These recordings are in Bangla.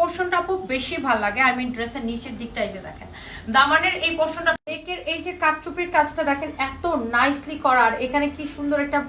পোর্শনটা আপু বেশি ভালো লাগে আই মিন ড্রেসের নিচের দিকটা এই যে দেখেন। দামানের এই পোর্শনটা নেকের এই যে কাটচুপির কাজটা দেখেন, এত নাইসলি করা, আর এখানে কি সুন্দর একটা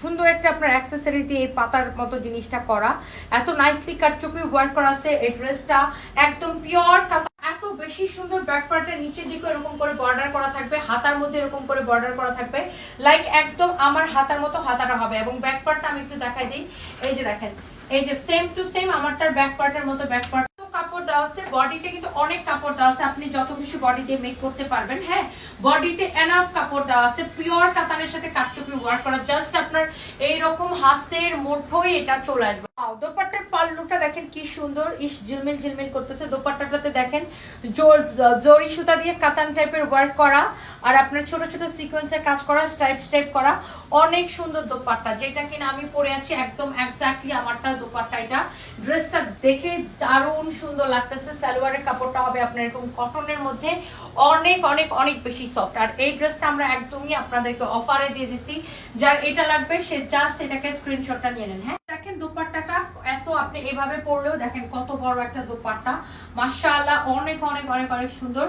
সুন্দর একটা আপনার অ্যাক্সেসরিজ দিয়ে এই পাতার মতো জিনিসটা করা। এত নাইসলি কাটচুপি ওয়ার্ক করা আছে, এই ড্রেসটা একদম পিওর কাতা এত বেশি সুন্দর ব্যাক পার্টের নিচের দিকে এরকম করে বর্ডার করা থাকবে, হাতার মধ্যে এরকম করে বর্ডার করা থাকবে। লাইক একদম আমার হাতার মতো হাতাটা হবে এবং ব্যাক পার্টটা আমি একটু দেখাই দিই। এই যে দেখেন, এই যে সেম টু সেম আমারটার ব্যাক পার্টের মতো ব্যাক পার্ট। কাপড় দেওয়া আছে বডিতে কিন্তু অনেক কাপড় দেওয়া আছে, আপনি যত খুশি বডি দিয়ে মেক করতে পারবেন হ্যাঁ? বডিতে এনাফ কাপড় দেওয়া আছে পিওর কাতানের সাথে কাটচুপি ওয়ার্ক করা জাস্ট আপনার এইরকম হাতের মুঠোই এটা চলে আসবে। Wow, দোপাট্টার পাল্লুটা দেখেন কি সুন্দর। ইস ঝিলমিল ঝিলমিল করতেছে। দোপাট্টাটাতে দেখেন জোর জরি সুতা দিয়ে কাতান টাইপের ওয়ার্ক করা আর আপনার ছোট ছোট সিকোয়েন্সের কাজ করা স্টাইপ স্টাইপ করা। অনেক সুন্দর দোপাট্টা। যেটা কিনা আমি পরে আছি একদম এক্স্যাক্টলি আমারটা দোপাট্টা এটা। ড্রেসটা দেখে দারুণ সুন্দর লাগতেছে। সালোয়ারের কাপড়টা হবে আপনার এরকম কটনের মধ্যে। অনেক অনেক অনেক বেশি সফট আর এই ড্রেসটা আমরা একদমই আপনাদেরকে অফারে দিয়ে দিছি। যার এটা লাগবে সে জাস্ট এটাকে স্ক্রিনশটটা নিয়ে নেন। হ্যাঁ দেখেন এত আপনি এভাবে পরলেও দেখেন কত বড় একটা দোপাট্টা। মাশাআল্লাহ, অনেক অনেক অনেক অনেক সুন্দর।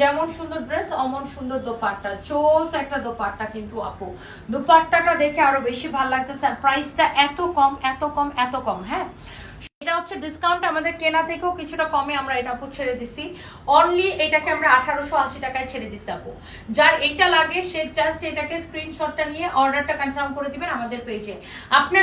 যেমন সুন্দর ড্রেস, অমন সুন্দর দোপাট্টা। চোস একটা দোপাট্টা কিন্তু আপু। দোপাট্টাটা দেখে আরও বেশি ভালো লাগতেছে আর প্রাইসটা এত কম এত কম এত কম হ্যাঁ? এটা হচ্ছে ডিসকাউন্ট আমাদের কেনা থেকেও কিছুটা কমে আমরা এটা আপু ছেড়ে দিছি। অনলি এটাকে আমরা আঠারোশো আশি টাকায় ছেড়ে দিছি আপু। যার এটা লাগে, সে জাস্ট এটাকে স্ক্রিনশটটা নিয়ে অর্ডারটা কনফার্ম করে দিবেন আমাদের পেজে আপনার